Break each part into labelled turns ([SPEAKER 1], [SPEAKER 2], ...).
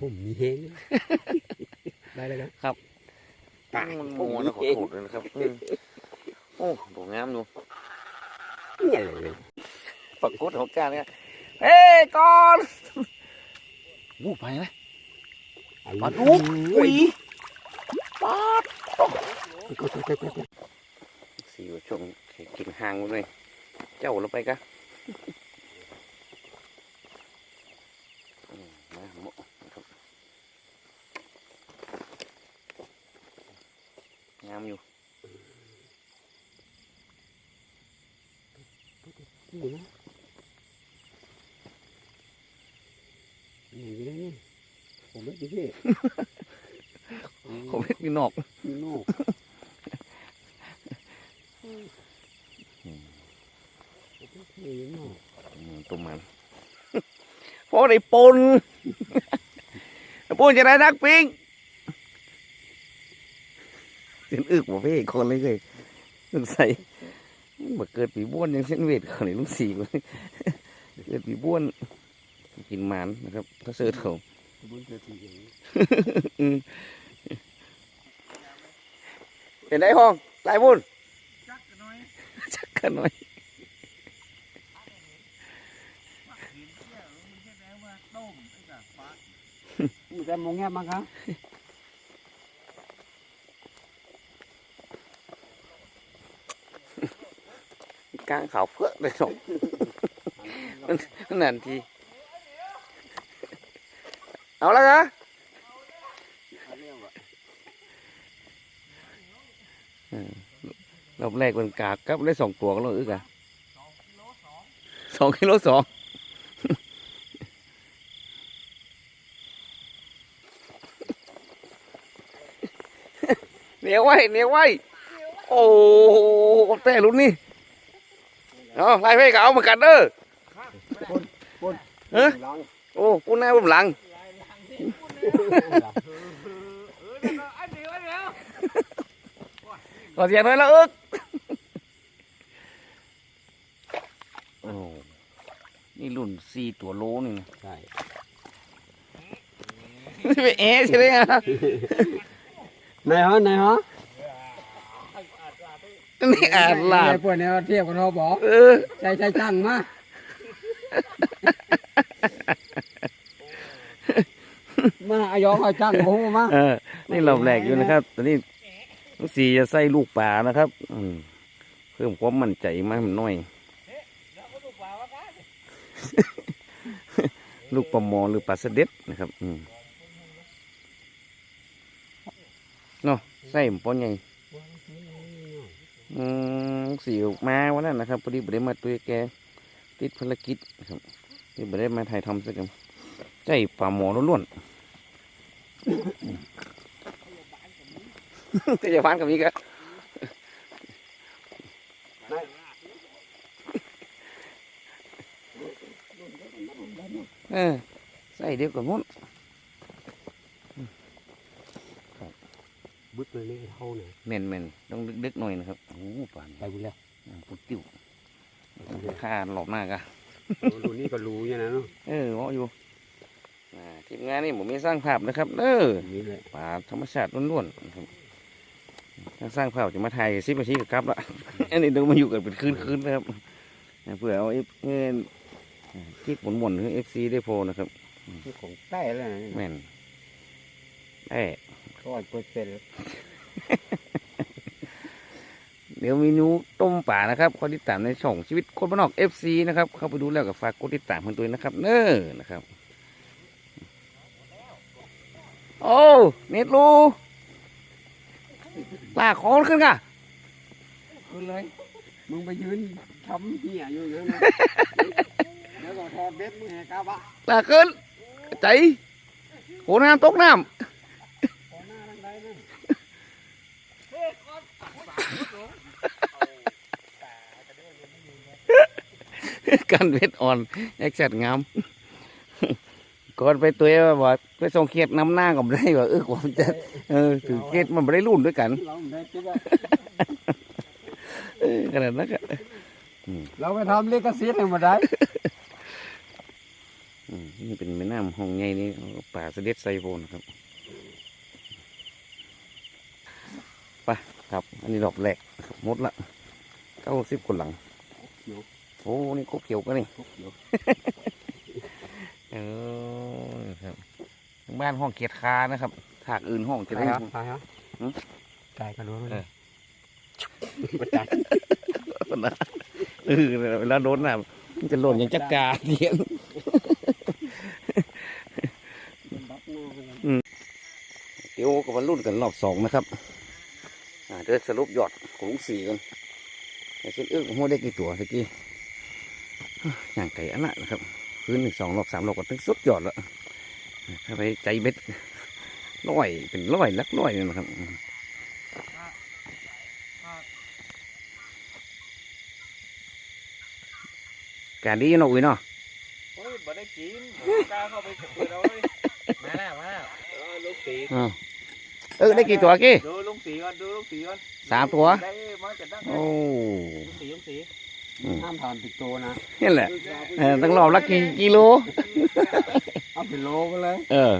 [SPEAKER 1] ผมมีเฮงได้แล้วครับ
[SPEAKER 2] ปากมันโมนะขอโทษเลยนะครับอืมโอ้ดอกงามอยู่
[SPEAKER 1] เนี่ยเลย
[SPEAKER 2] ปรากฏของการเนี่ยเฮ้ยก่อนวู้ไปไหมปลาดุกอุ้ยปาดสี่ว่าช่วงกินห่างเลยเจ้าเราไปกะอืมมาหมดนะครับงามอยู่
[SPEAKER 1] นี่นะ นี่อยู่ได้นี่ผมไม่ดีพี่
[SPEAKER 2] ผมเห็นมีนอก
[SPEAKER 1] มีโน่นี่โน่
[SPEAKER 2] อืมตัวมันพอได้ปนปนจะได้นักปิงเส้นอึกบ่เพ่คนเลยเลยสงสัยมาเกิดปีบ้วนยังเส้นเวทเขาเลยลุงสี่เลยเกิดปีบ้วน กินหมันนะครับ ถ้าเสือเถา
[SPEAKER 1] บุญเกิดสิ่งอย่างนี้
[SPEAKER 2] เป็นไงห้องลายบุญจักกันหน่อยจักกันหน่อย
[SPEAKER 1] มันจะมองแง่มั้งครับ
[SPEAKER 2] กลางเขาเพื่อเลยสองนั่นที เอาแล้วนะรอบแรกมันกากกับได้สองตัวก็เลยอึกอะสองกิโลสองเหนียวไว้เหนียวไว้ โอ้โหแต่รุ่นนี้เอาไล่ไปก็เอามากัดเด้อเอ๊ะโอ้ปุ่นหน้าปุ่นหลัง ขอเสียงหน่อยละอึกโอ้นี่รุ่นสี่ตัวโลนี่นะ
[SPEAKER 1] ใช่
[SPEAKER 2] ไปเอะใช่ไหมฮะ
[SPEAKER 1] นายฮะนายฮะ
[SPEAKER 2] นี่อ่านลาด
[SPEAKER 1] พวกนี้เทียบกับเราบอก
[SPEAKER 2] เออ
[SPEAKER 1] ใจใจจังมา มาอายองอาจังโอ้มา
[SPEAKER 2] เออนี่รอบแรกอยู่นะครับ ตอนนี้ลูกสีจะใส่ลูกป่านะครับ อืมเพิ่มความมั่นใจมาให้มันหน่อย ลูกปลาหมอหรือปลาสะเด็ดนะครับ อืมเนาะใส่หมป้อนใหญ่อืมสีออกมาวันนั้นนะครับพอดีบ่ได้มาตัวแกติดภารกิจนะครับที่บ่ได้มาถ่ายทำสักกันใจปลาหมอล้วนๆแต่อย่าฟันกับมีกะเออใส่เดียวกับมุ้น
[SPEAKER 1] บึ้ดเลยนี่เท่าเนี่ย
[SPEAKER 2] แม่นแม่นต้องดึกๆหน่อยนะครับโอ้ป่าน
[SPEAKER 1] ไปบุญแล้ว
[SPEAKER 2] ปุ่นติ้วค่าหลอกหน้ากะ
[SPEAKER 1] ดูนี่ก็รู้อย่างนั้นเนาะ
[SPEAKER 2] เออว่าอยู่อ่า ทีมงานนี่ผมมีสร้างภาพนะครับเออ
[SPEAKER 1] นี่เลย
[SPEAKER 2] ป่าธรรมชาติล้วนๆนะครับถ้าสร้างภาพจะมาถ่ายสิบนาทีกับครับละอันนี้ต้องมาอยู่กันเป็นคืนๆนะครับเพื่อเอาเอฟเงินคลิปหมุนๆให้เอฟซีได้โพลนะครับ
[SPEAKER 1] นี่ของใต้แล้วนะ
[SPEAKER 2] แม่นแอ่
[SPEAKER 1] ร้อยเปอร์เซ็นต์
[SPEAKER 2] เดี๋ยวเมนูต้มป่านะครับขอติดตามในช่องชีวิตคนบ้านนอกเอฟซีนะครับ เข้าไปดูแล้วกับฝากกดติดตามคนตัวนะครับ เน้อนะครับ โอ้เน็ตรูลากคอขึ้นก่ะ
[SPEAKER 1] ขึ้นเลย มึงไปยืนทำเหี้ยอยู่อย่างนั้นนะแล้วก็ทอดเบ็ดมึงแหกกาบะ
[SPEAKER 2] ลากขึ้น ใจ โหน้ำตกน้
[SPEAKER 1] ขอหน้าทางใดนั่นำ
[SPEAKER 2] กันเวทอ่อนแอคชั่นงาม ก่อนไปตัวเองว่าบอกไปส่งเขียดนำหน้ากับได้ว่าเออผมจะเออถือเขียดมันไม่ได้รุ่นด้วยกัน
[SPEAKER 1] เราไม่ได้คิดว่า
[SPEAKER 2] เออขนาดนั้นก็
[SPEAKER 1] เราไปทำลิขสิทธิ์ให้หมดได้
[SPEAKER 2] อืมนี่เป็นแม่น้ำห้องใหญ่นี่เอาป่าเสด็จไซโบนะครับไปครับ อันนี้ดอกแหลกนะครับหมดละเก้าสิบคนหลัง
[SPEAKER 1] เขียว
[SPEAKER 2] โอ้นี่กบเขียวก็นี่
[SPEAKER 1] พวกเขียว
[SPEAKER 2] เออครับทาง บ้านห้องเกียรติคานะครับถากอื่นห้องจะ
[SPEAKER 1] ไป
[SPEAKER 2] ได้
[SPEAKER 1] ฮะไปฮะ
[SPEAKER 2] หืม
[SPEAKER 1] จ่ายกันรู้ไหม
[SPEAKER 2] เออ
[SPEAKER 1] มาจ่าย
[SPEAKER 2] เออเวลาโดนน่ะมันจะหล่นอย่างจักกาเทียน
[SPEAKER 1] บักหน้ากัน
[SPEAKER 2] เดี๋ยวก็มารุ่นกันรอบสองนะครับอ่าเดี๋ยวสรุปยอดของลุงสี่กันแต่เส้นเอื้อของหัวได้กี่ตัวตะกี้อย่างไก่อันนั้นนะครับคืนหนึ่งสองรอบสามรอบก็ถึงสุดยอดแล้วถ้า ไปใจเบ็ดร้อยเป็นร้อยลักร้อยนี่นะครับการดีเนาะอุ้ยเนาะ
[SPEAKER 3] โอ้ยบ่ได้กินกล้าเข้าไปเปิดเอาเลยมาแล้วมาแล้วเออลูกสี
[SPEAKER 2] อ้าวเออได้กี่ตัวกี้
[SPEAKER 3] ดูลุงสีก่อนดูลุงสีก่อน
[SPEAKER 2] สามตัว
[SPEAKER 3] ได้มาจากตั้ง
[SPEAKER 2] โอ้
[SPEAKER 3] ลุงสีลุงสี
[SPEAKER 1] ห้ามทานติดตัวนะ
[SPEAKER 2] นี่แหละเออต้องรอบละกี่กิโล
[SPEAKER 1] เอาเป็นโลไปเลย
[SPEAKER 2] เออ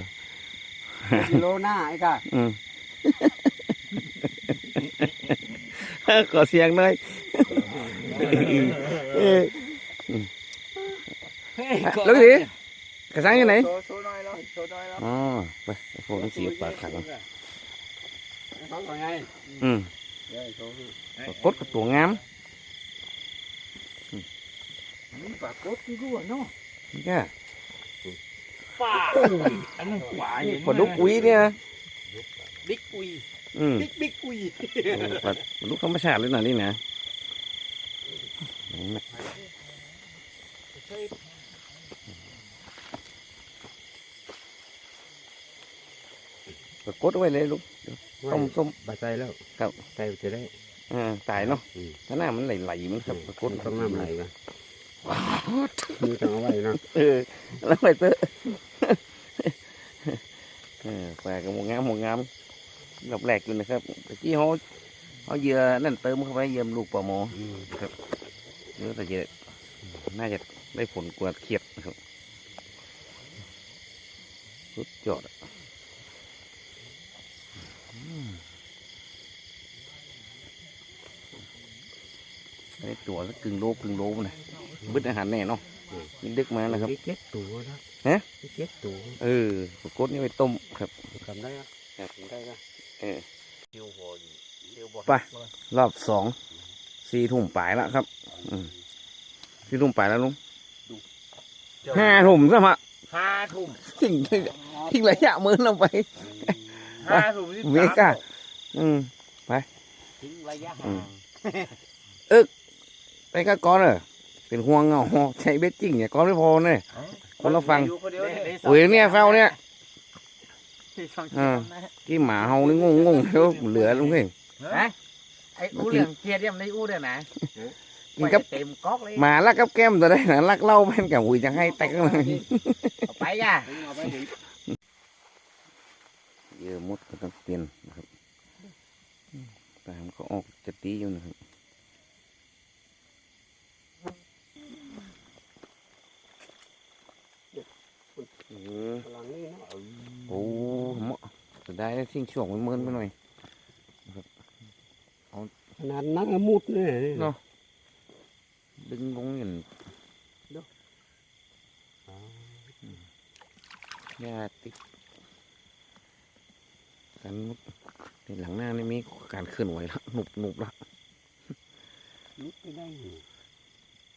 [SPEAKER 1] กิโลหน้าไอ้ก่ะ
[SPEAKER 2] อืมขอเสียงหน่อยเออแล้วสิกระสังอยู่ไหน
[SPEAKER 3] โชว์โชว์หน่อยแล้วโชว์หน่อยแล้ว
[SPEAKER 2] อ๋อไปพวกนี้สีปากขัง
[SPEAKER 1] เขาว่าไง
[SPEAKER 2] อืม
[SPEAKER 1] เดี๋ยวโชว์ให้
[SPEAKER 2] กดกับตัวงาม
[SPEAKER 3] ปากกดที่รู้เนาะ
[SPEAKER 2] นี่ก็
[SPEAKER 3] ป่าอันนั้นขวา
[SPEAKER 2] ปลาดุกอุ้ยเนี่ย
[SPEAKER 3] บิ๊กอุย
[SPEAKER 2] อืม
[SPEAKER 3] บิ๊กบิ๊กอุย
[SPEAKER 2] เออปลาปลาดุกธรรมชาติเลยนะนี่นะปรากดไว้เลยลูกต้มส้ม
[SPEAKER 1] บาใจแล้ว
[SPEAKER 2] ครับ
[SPEAKER 1] ใจจะได้
[SPEAKER 2] อ่าตายเนาะ
[SPEAKER 1] อืม
[SPEAKER 2] ถ้าหน้ามันไหลๆมันครับปรากฏ
[SPEAKER 1] ต้องน้ำไหลกัน มือต้องเอาไว้นะ
[SPEAKER 2] เออแล้วไปเตอะเออแปลกกับหมวงามหมวงามดอกแหลกอยู่นะครับตะกี้เขาเขาเยื่อนั่นเติมเข้าไปเยี่ยมลูกปลาหมอครับเยอะแต่จะน่าจะได้ผลกว่าเขียดนะครับสุดยอดอะอืมได้ตัวสักกึ่งโลกึ่งโลนะ บึดอาหารแน่เนาะนี่ดึกมานะครับ
[SPEAKER 1] เก็บตัวนะ
[SPEAKER 2] ฮะ
[SPEAKER 1] เก็บตัว
[SPEAKER 2] เออปรากฏนี่ไปต้มครับ
[SPEAKER 1] ทำได้อะทำได้ก็
[SPEAKER 2] เออ
[SPEAKER 3] เดี๋ยวหัวเดี๋ยวบ่
[SPEAKER 2] ไปรอบสองสี่ทุ่มปลายแล้วครับอืมสี่ทุ่มปลายแล้วลุงห้าทุ่มซะมะ
[SPEAKER 3] ห้าทุ่ม
[SPEAKER 2] ทิ้งทิ้งระยะมือลงไป
[SPEAKER 3] ห้าทุ่มสิบ
[SPEAKER 2] เม
[SPEAKER 3] สาม
[SPEAKER 2] กาอืม
[SPEAKER 3] ทิ้งระยะ
[SPEAKER 2] อื
[SPEAKER 3] ห่ามง
[SPEAKER 2] ไปก็ก้อนเออ เป็นห่วงเงาใช้เบ็ดจริงเนี่ยก้อนไม่พอเนี่ยคนละฝั่ง
[SPEAKER 3] อยู่คนเดียวเนี่ย
[SPEAKER 2] โอ้ยเนี่ยเฝ้าเนี่ย
[SPEAKER 3] ที่สอง
[SPEAKER 2] อ่า
[SPEAKER 3] ชิ้นนะ
[SPEAKER 2] ที่หมาเฮานี่งงงงๆแล้วเหลือลุงเพ่ง
[SPEAKER 3] ฮะไอ้อู้เรื่องเครียดเรื่องในอู้เรื่องไหน
[SPEAKER 2] กินกับ
[SPEAKER 3] ไว้เต็มก๊อกเลย
[SPEAKER 2] หมาลักกับแก้มตัวได้นะลักเหล่าแม่นกับหุยจะให้แตกเลย
[SPEAKER 3] เอาไปย่ะ
[SPEAKER 1] เอาไปถึง
[SPEAKER 2] เยอะมดก็ต้องเปลี่ยนนะครับตามนก็ออกจะตีอยู่นะครับเออ
[SPEAKER 1] หลังนี่นะ
[SPEAKER 2] โอ้เหมาะจะได้ได้ทิ้งช่วงไว้เมินไปหน่อย
[SPEAKER 1] ขนาดนักมุดเนี่ยนี่
[SPEAKER 2] เนาะดึงลงอย่างยาติดกันมุดในหลังหน้านี่มีการเคลื่อนไหวแล้วหนุบหนุบแล้ว
[SPEAKER 1] มุดไม่ได้นี่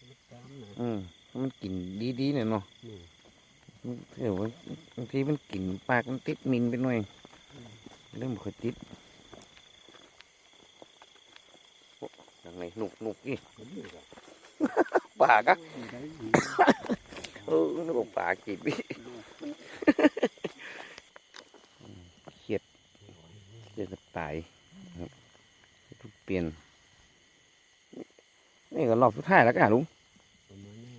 [SPEAKER 1] มุดตามนะ
[SPEAKER 2] อืมมันกลิ่นดีๆเนี่ยเนาะ
[SPEAKER 1] อืม
[SPEAKER 2] เดี๋ยวว่าบางทีมันกลิ่นปากมันติดมินไปหน่อยเริ่มค่อยติดโอ้ยังไงหนุกหนุกอี
[SPEAKER 1] ผมนี่ก็
[SPEAKER 2] ปากอะ
[SPEAKER 1] ไม่ได้อยู่
[SPEAKER 2] เออนึกว่าปากกินดิเขียดเขียดกระต่ายครับทุกเปลี่ยนนี่ก็รอบสุดท้ายแล้วกันลุง
[SPEAKER 1] ประมาณนี้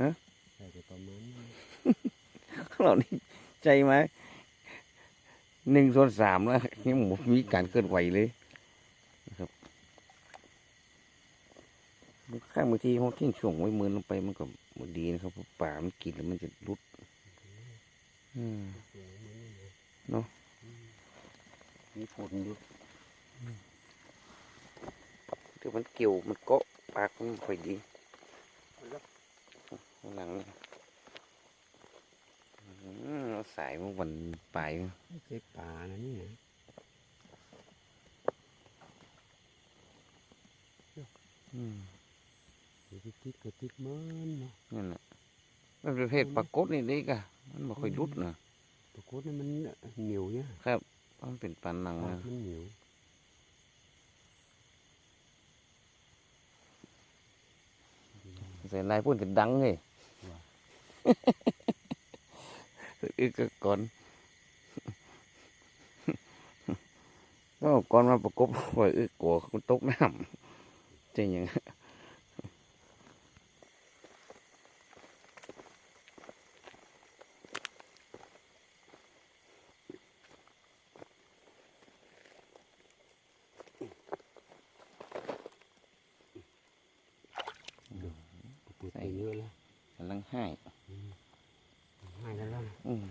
[SPEAKER 2] ฮะ
[SPEAKER 1] ใช่ก็ประมาณนี้
[SPEAKER 2] เรานี่ใจไหมหนึ่งส่วนสามแล้วยังหมมีการเคลื่อนไหวเลยนะครับข้างบางทีเขาทิ้งช่วงไว้มือลงไปมันก็บ่ดีนะครับเพราะป่ามันกินแล้วมันจะรุดอืม
[SPEAKER 1] มีผลอยู่
[SPEAKER 2] คือมันเกี่ยวมันเกาะปากมันค่อยดีข้างหลังนี่อืม เอาสายมันวันปลาย
[SPEAKER 1] ไม่ใช่ป่านะนี่นะ
[SPEAKER 2] อืม
[SPEAKER 1] เดี๋ยวไปติดก็ติดมันเนาะ
[SPEAKER 2] นั่นแหละมันประเภทปลากดนี่นี่กะมันบ่ค่อยรุดนะ
[SPEAKER 1] ปรากฏว่ามันเหนียวเนี่ย
[SPEAKER 2] มันเป็นปันหนัง
[SPEAKER 1] ปา
[SPEAKER 2] นะ
[SPEAKER 1] กมันเหนียว
[SPEAKER 2] ใส่ลายพุ่นจะดังเลย อึกก็ก่อนก็ก่อนมาประกบไว้อึกกัวมันตกน้ำจริงอย่าง
[SPEAKER 1] ปรากฏไปเยอะแล้ว
[SPEAKER 2] กำลังให้
[SPEAKER 1] ให้แล้วล่ะ
[SPEAKER 2] อืม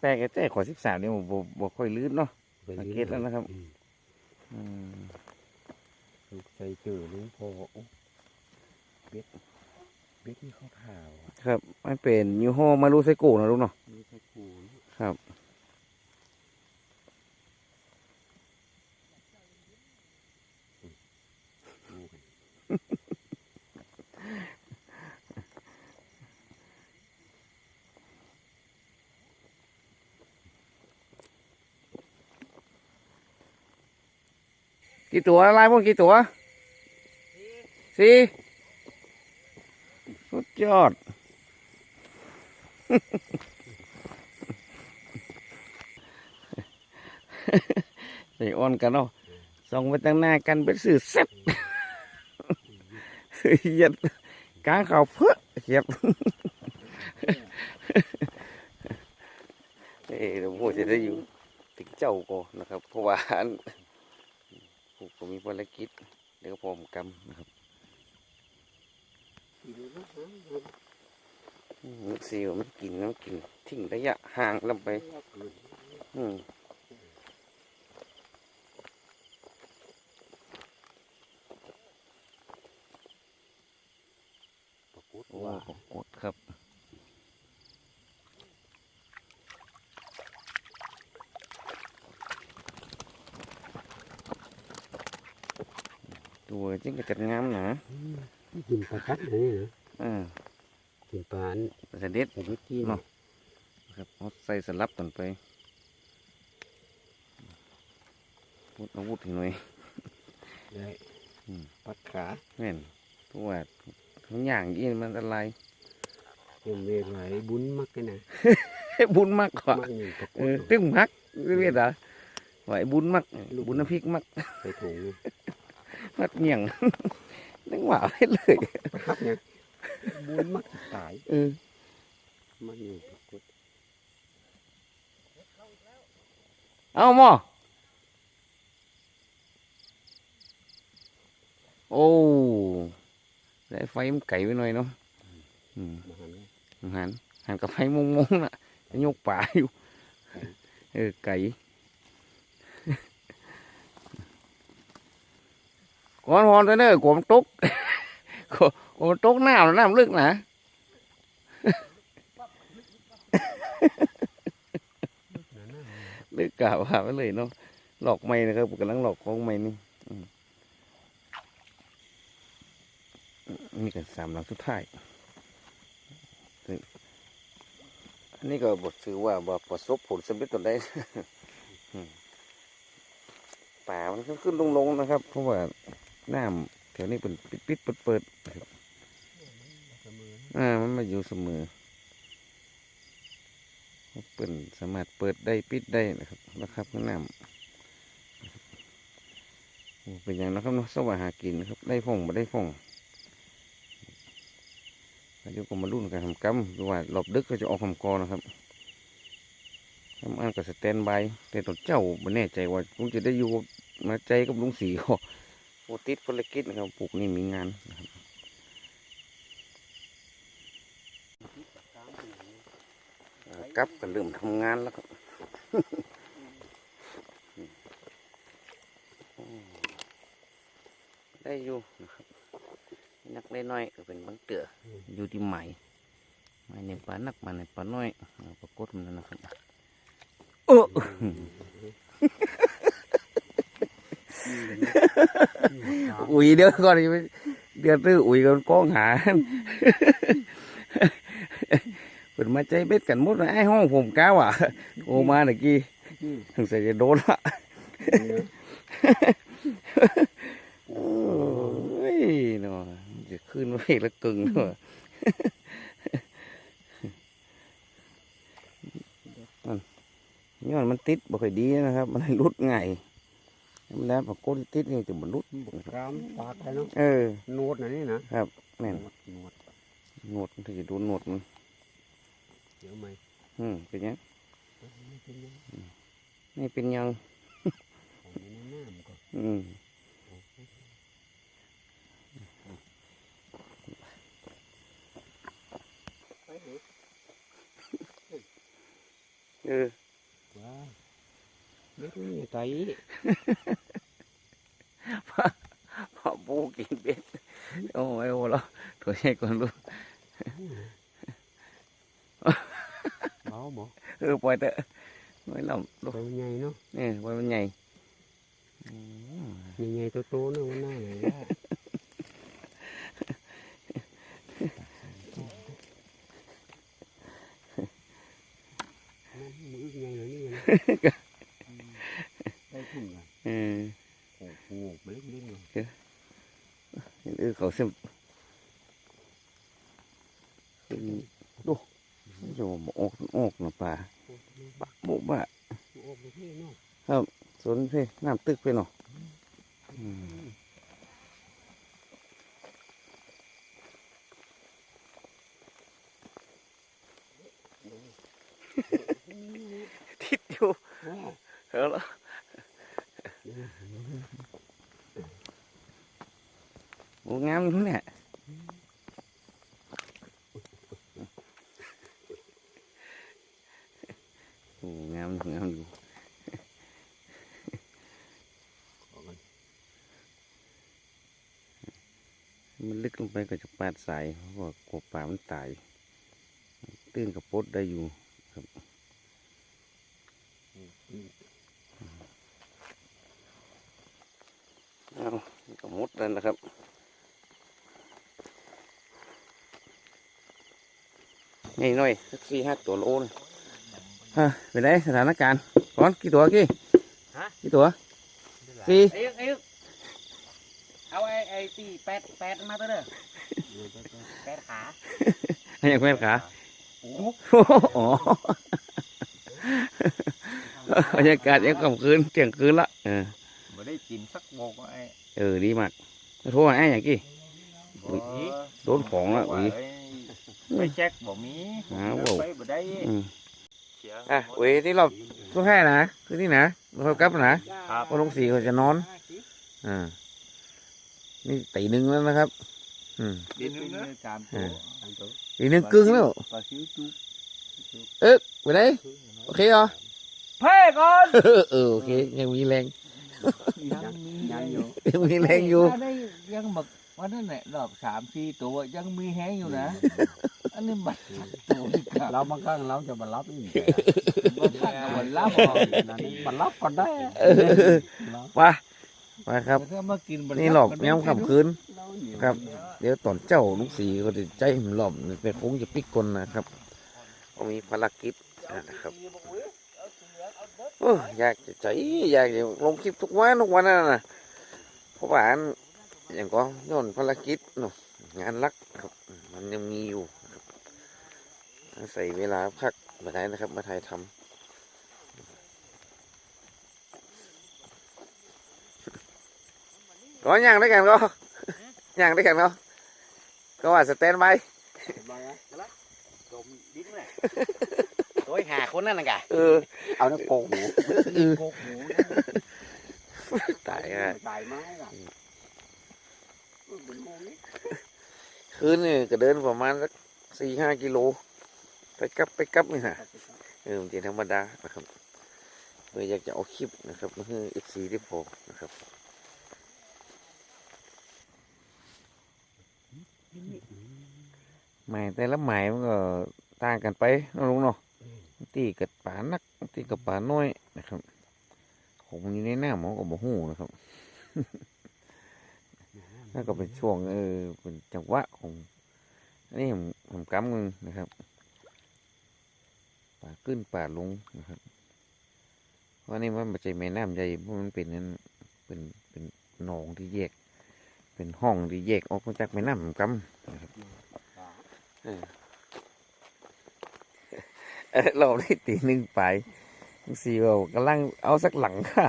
[SPEAKER 2] แปลกแต่ขอสิบสามเนี่ยบ่บ่ค่อยลื่นเนาะ
[SPEAKER 1] ไป
[SPEAKER 2] สัง
[SPEAKER 1] รื่อย
[SPEAKER 2] เกตแล้วนะครับ
[SPEAKER 1] อืม
[SPEAKER 2] อืม
[SPEAKER 1] ลูกใส่เจอหลุงพอโอ้เบ็ดเบ็ดนี่เขาขาวอะ
[SPEAKER 2] ครับ มันเป็นยูโฮมารูไซโกนะลูกเนาะ
[SPEAKER 1] มีตะกูล
[SPEAKER 2] ครับ
[SPEAKER 1] กี่
[SPEAKER 2] ตัวลายพวกกี่ตัวสี่สุดยอด ใส่อ้อนกันเนาะส่องไปตั้งหน้ากันเป็นสื่อเซ็ตสื่อเหยียดกลางเขาเพื่อเหยียบเอ้ยเดี๋ยวผมจะได้อยู่ถึงเจ้าก่อนะครับ เพราะว่า ผมก็มีภารกิจเดี๋ยวผมกำนะครับ
[SPEAKER 1] กินแล้วฮะ
[SPEAKER 2] อืมมันซีว่ามันกินน้ำกินทิ้งระยะห่างลงไป
[SPEAKER 1] เอาเกิน
[SPEAKER 2] อืม
[SPEAKER 1] ปรากฏ
[SPEAKER 2] โอ้
[SPEAKER 1] ว่า
[SPEAKER 2] ปรากฏครับ ตัวจริงก็จัดงามนะ
[SPEAKER 1] อืมกินปลาคัดนะนี่นะ
[SPEAKER 2] อ่า
[SPEAKER 1] กินปลาอัน
[SPEAKER 2] เสด็จ
[SPEAKER 1] แต่เมื่อกี้
[SPEAKER 2] เนาะ
[SPEAKER 1] เนาะ
[SPEAKER 2] ครับเอาใส่สลับตันไปพูดอาวุธให้หน่อย
[SPEAKER 1] ได้
[SPEAKER 2] อืม
[SPEAKER 1] ปัดขา
[SPEAKER 2] แม่นเพราะว่าทุกอย่างยี่มันอะไร
[SPEAKER 1] เป็นเวรไหลบุญมักกันนะ
[SPEAKER 2] บุญมากกว่า
[SPEAKER 1] มักอยู่ปรากฏ
[SPEAKER 2] เออตึ้งมักเรียกเหรอไหวบุญมักบุญน้ำพริกมัก
[SPEAKER 1] ใส่ถุง
[SPEAKER 2] มักเหนียงนึกว่าไปเลย
[SPEAKER 1] ครับเนี่ยบุญมักตาย
[SPEAKER 2] เออ
[SPEAKER 1] มักอยู่ปรากฏ
[SPEAKER 2] เอาหมอโอ้ได้ไฟมันไก่ไปหน่อยเนาะอืม
[SPEAKER 1] มาหันเลย
[SPEAKER 2] หันหันกับไฟมงมงๆน่ะจะยกป่าอยู่ เออไก่ ก่อนพอนตัวเนอร์กลัวมันตกกลัวกลัวมันตกน้ำแล้วน้ำลึกนะลึกกะว่าไปเลยเนาะหลอกไม่นะครับกำลังหลอกของไม่นี่มนี่ก็สามหลังสุดท้ายอันนี้ก็บทถือว่าบประสบผลสำเร็จตอนใดอืมป่ามันขึ้นขึ้นลงๆนะครับ เพราะว่า น้ำแถวนี้เป็นปิดปิดเปิดเปิด
[SPEAKER 1] อ่า
[SPEAKER 2] มันมาอยู่เสมอเปิดสามารถเปิดได้ปิดได้นะครับนะครับข้างน้ำเป็นอย่างนะครับเนาะสวาหากินนะครับได้ฟองมาได้ฟองเดี๋ยวก็มารุ่นกันทำกำดูว่าหลบดึกก็จะออกคำกอนะครับทำอันกับสแตนบายแต่ตอนเจ้าไม่แน่ใจว่าลุงจะได้อยู่มาใจกับลุงสีก็ โอติดภารกิจนะครับปลูกนี่มีงานนะครับ
[SPEAKER 1] ตามไปอย่างนี้
[SPEAKER 2] กลับกันเริ่มทำงานแล้วครับได้อยู่นะครับนักได้น้อยก็เป็นบางเตืออยู่ที่ใหม่ใหม่ในปลานักมาในปลาน้อยปรากฏมันนะครับเอ อุ้ยเดี๋ยวก่อนเดือดตื้ออุ้ยกันก้องหาเป็นมาใจเบ็ดกันหมดเลยไอ้ห้องผมก้าวอะโอมาเมื่อกี้ถึงใส่จะโดนละโอ้ยเนาะจะขึ้นไว้ละกึ่งเนาะมันย้อนมันติดบ่ค่อยดีนะครับ มันห้รุดง่าย มันแล้วปรากฏติดนี่จะมันรุด
[SPEAKER 1] กรามปากไปเนาะ
[SPEAKER 2] เออ
[SPEAKER 1] โนดน่ะนี่นะครับ
[SPEAKER 2] แม่น
[SPEAKER 1] โนดโนด
[SPEAKER 2] หนวดมันถึงจะโดนหนวดมัน
[SPEAKER 1] เดี๋ยวไหม
[SPEAKER 2] อืมเป็นยัง
[SPEAKER 1] ไม่เป็นยัง
[SPEAKER 2] นี่เป็นยัง
[SPEAKER 1] เอาในน้ำก่อน
[SPEAKER 2] อืม
[SPEAKER 1] ไปเถอะ
[SPEAKER 2] เออ
[SPEAKER 1] ว้าว เบ็ดนี่ไต
[SPEAKER 2] พอปูกินเบ็ดโอ้ยโอ้แล้วตัวใหญ่กว่าลูก
[SPEAKER 1] เบาบ่ ขึ้นกัน
[SPEAKER 2] เออ
[SPEAKER 1] โอ้โหมาเล่นเล่นเลย
[SPEAKER 2] เออเขาเส้นดูจะบอกออกออกนะป่าปะบุบะ
[SPEAKER 1] โอ้โหพี่เนาะ
[SPEAKER 2] สนเพ่น้ำตึกไปเนาะอืมทิดอยู่
[SPEAKER 1] ว้าว
[SPEAKER 2] เออแล้ว โอ้งามอยู่เนี่ยโอ้งามอยู่งามอยู่มันลึกลงไปก็จะปาดสายเพราะว่ากลัวปลามันตาย ตื้นกับปดได้อยู่ครับเอาก็หมดแล้วนะครับ นี่หน่อยสักสี่ห้าตัวโลเลยฮะเป็นไงสถานการณ์ก่อนกี่ตัวกี่
[SPEAKER 3] ฮะ
[SPEAKER 2] กี่ตัวสี่
[SPEAKER 3] เอ้ยเอ้ยเอาไอ้ไอ้ตีแปดแปดมาตัวเด้อแปดขา
[SPEAKER 2] อยากแม่นขา
[SPEAKER 3] โอ้
[SPEAKER 2] อ๋อบรรยากาศยังกลางคืนเที่ยงคืนละเออ
[SPEAKER 3] บ่ได้กินสักโมกไอ้
[SPEAKER 2] เออดีมากโทรหาไอ้อย่างกี้
[SPEAKER 3] บ่
[SPEAKER 2] โดนของละอุ้ย
[SPEAKER 3] ไม่แจ็คบ่มี
[SPEAKER 2] หาบ่
[SPEAKER 3] ไปบ่ได้
[SPEAKER 2] อืมอะเว้ยที่เราทุกแค่นะคือที่นะเรากลับนะครับพอลงสีเขาจะนอน อ่า นี่ตีหนึ่งแล้วนะครับ อืม
[SPEAKER 3] ดินนึงนะสามตัว
[SPEAKER 1] ตามตัว
[SPEAKER 2] ตีหนึ่งกึ่งแล้ว
[SPEAKER 3] ปลาซิวจุ๊บ
[SPEAKER 2] เอ๊ะไปไหนโอเคเหรอ
[SPEAKER 3] เพ่ก่อน
[SPEAKER 2] เออเออโอเคยังมีแรง
[SPEAKER 3] ยังมี
[SPEAKER 1] ยังอยู่
[SPEAKER 2] ยังมีแรงอยู่
[SPEAKER 3] ได้ยังหมึก วันนั้นแหละรอบสามสี่ตัวยังมีแห้งอยู่นะ อันนี้บัดตัวอีกครับ
[SPEAKER 1] เราบางครั้งเราจะมารับอีก
[SPEAKER 3] บัดบัดลับ
[SPEAKER 1] นั่นมารับก่อนได้
[SPEAKER 2] เออ
[SPEAKER 1] เรา
[SPEAKER 2] ไปไปครับ
[SPEAKER 3] ถ้ามากินบัด
[SPEAKER 2] นี่หลอกย้ำคำคืน
[SPEAKER 1] เราอยู่
[SPEAKER 2] ครับ เดี๋ยวตอนเจ้าลูกสีก็จะใจมันหลอมเป็นคงจะปิกกลนะครับก็มีภารกิจนะครับโอ้ยอยากจะใจอยากจะลงคลิปทุกวันทุกวันนั่นนะเพราะว่า อันอย่างก็ย้อนภารกิจเนาะงานรักครับ มันยังมีอยู่ครับอาศัยเวลาพักมาได้นะครับ มาถ่ายทำก็ย่างด้วยกันก็ย่างด้วยกันก็ก็ว่าสแตนบาย
[SPEAKER 3] ดมดิ้นเลยโดยหาคนนั่นน่ะกะ
[SPEAKER 2] เออ
[SPEAKER 1] เอาน้ำโป่งหมู
[SPEAKER 2] เออ
[SPEAKER 3] โกกหมู
[SPEAKER 2] ตายอะ
[SPEAKER 1] ตายไม้ล่ะเป็นโมงนี้
[SPEAKER 2] คืนนี่ก็เดินประมาณสักสี่ห้ากิโล ไปกลับไปกลับนี่ฮะเออมันเป็นธรรมดานะครับเพื่ออยากจะเอาคลิปนะครับมาให้เอฟซีได้พอนะครับหมายแต่ละหมายมันก็ต่างกันไปเนาะลุงเนาะบางตีเกิดป่านักบางตีกับป่าน้อยนะครับผมอยู่ในหน้าหมอกับบ่หูนะครับ นั่นก็เป็นช่วงเออเป็นจังหวะของอันนี้ผมผมกำเงินะครับป่าขึ้นป่าลงนะครับเพราะนี่มันไม่ใช่แม่น้ำใหญ่เพราะมันเป็นนั้นเป็นเป็นหนองที่แยก เป็นห้องที่แยกออกมาจากแม่น้ำกำนะครับเออเราได้ตีหนึ่งไปสี่เรากำลังเอาสักหลังค่ะ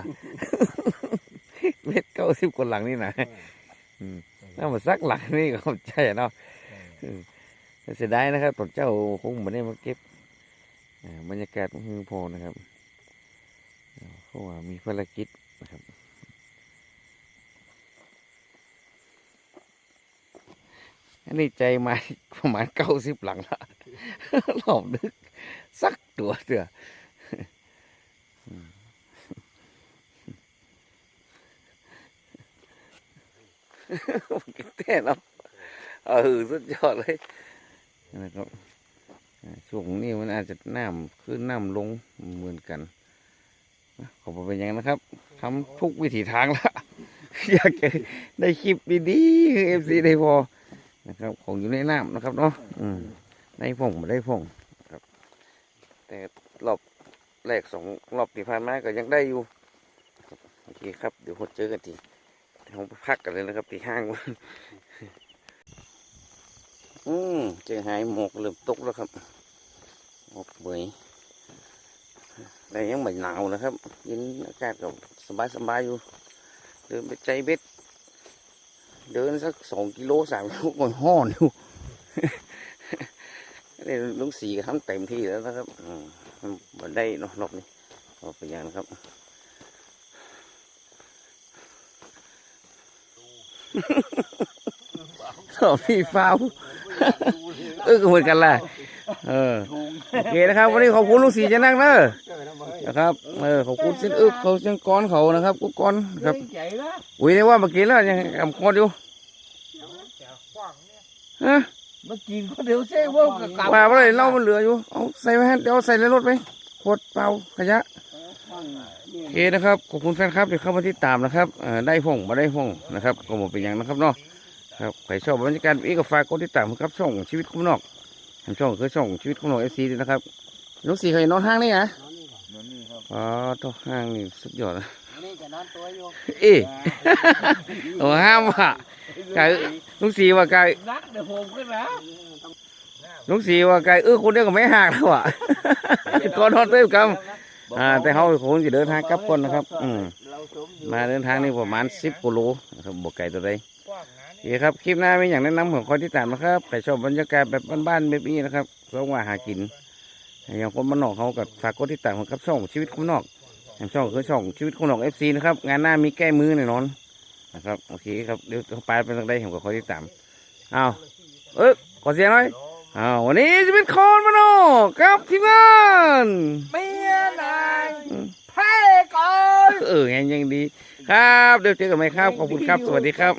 [SPEAKER 2] เม็ดเก้าสิบกว่าหลังนี่นะ อืมถ้ามาสักหลังนี่ก็เข้าใจอะเนาะเออแต่เสียดายนะครับตอนเจ้าคงไม่ได้มาเก็บอ่าบรรยากาศมันคือพอนะครับอ่าเพราะว่ามีภารกิจนะครับอันนี้ใจมาประมาณเก้าสิบหลังละรอบดึกสักตัวเถอะ มันก็เต้นเนาะเออสุดยอดเลยนะครับช่วงนี้มันอาจจะน้ำขึ้นน้ำลงเหมือนกันขอบเป็นอยังนะครับทำทุกวิถีทางละอยากจะได้คลิปดีๆคือเอฟซีได้พอนะครับ ของอยู่ในน้ำนะครับเนาะอืมได้พงไม่ได้พงครับ แต่รอบแรกสองรอบที่ผ่านมาก็ยังได้อยู่โอเคครับ เดี๋ยวพบเจอกันที เราไปพักกันเลยนะครับที่ห้างอืมเจอหายหมกเริ่มตกแล้วครับหมอกเบยแต่ยังไม่หนาวนะครับย็นอากาศก็สบายสบายอยู่ เดินไปใจเบ็ด เดินสักสองกิโลสามกิโลก่อนห้อนอยู่นี่ลุงสีก็ทำเต็มที่แล้วนะครับอืมมันได้นาะรอบนี้รอบไปอย่างนะครับ รอบพี่ฟ้าวเออก็เหมือนกันแหละเออโอเคนะครับ วันนี้ขอบคุณลุงศรีจะนั่งเนอะนะครับเออขอบคุณเส้นอึกเขาเส้นก้อนเขานะครับกุ๊กก้อนครับ
[SPEAKER 3] ใหญ่ละ
[SPEAKER 2] อุ้ยได้ว่าเมื่อกี้แล้วยังกำคอดอยู่ฮะ
[SPEAKER 3] มากินคนเดียวเซ่ว่ากับกลับ
[SPEAKER 2] ว่าอะไรเหล้ามันเหลืออยู่เอาใส่ไว้ให้เดี๋ยวเอาใส่ในรถไปขวดเปล่าขยะโอ เคนะครับขอบคุณแฟนครับที่เข้ามาที่ตามนะครับเอ่อได้พ่งมาได้พ่งนะครับก็หมดเป็นอย่างนะครับเนาะครับใครชอบบรรยากาศแบบนี้ก็ฝากกดติดตามครับช่องชีวิตคุ้มนอกทางช่องคือช่องชีวิตคุ้มนอกเอฟซีด้วยนะครับลูกสีเคยนอนห้างนี่ไง
[SPEAKER 3] นั่นนี่ครับ
[SPEAKER 2] อ๋อตัวห้างนี่สุดยอดนะ
[SPEAKER 1] นี่จะนอนตัวอยู่
[SPEAKER 2] เอ๊ะโอ้ห้ามว่ะไก่ลุงสีว่าไก่
[SPEAKER 3] นักเดี๋ยวผมขึ้นนะ
[SPEAKER 2] ลุงสีว่าไก่เออคนเดียวก็ไม่ห่างแล้วอะก่อนนอนเต้นกำ อ่าแต่เขาคงจะเดินทางกลับก่อนนะครับ อืม
[SPEAKER 3] เราสมอยู่
[SPEAKER 2] มาเดินทางนี่ประมาณสิบกิโลนะครับบวกไก่ตัวใด
[SPEAKER 3] กว้างงาน
[SPEAKER 2] โอเคครับคลิปหน้ามีอย่างแนะนำของคอยที่ตามนะครับใครชอบบรรยากาศแบบบ้านๆแบบนี้นะครับก็ว่าหากิน อย่างคนบ้านนอกเขากับฝากกดติดตามของครับช่องชีวิตคนนอกทางช่องคือช่องชีวิตคนนอกเอฟซีนะครับงานหน้ามีแก้มือแน่นอนนะครับโอเคครับเดี๋ยวเขาไปเป็นทางใดผมก็คอยติดตามอ้าวเออขอเสียงหน่อย อ้าววันนี้ชีวิตคนบ้านนอกกับทีมงาน
[SPEAKER 3] เมียนายแพ้ก่อน
[SPEAKER 2] เออไงยังดี ครับเดี๋ยวเจอกันไหมครับขอบคุณครับสวัสดีครับ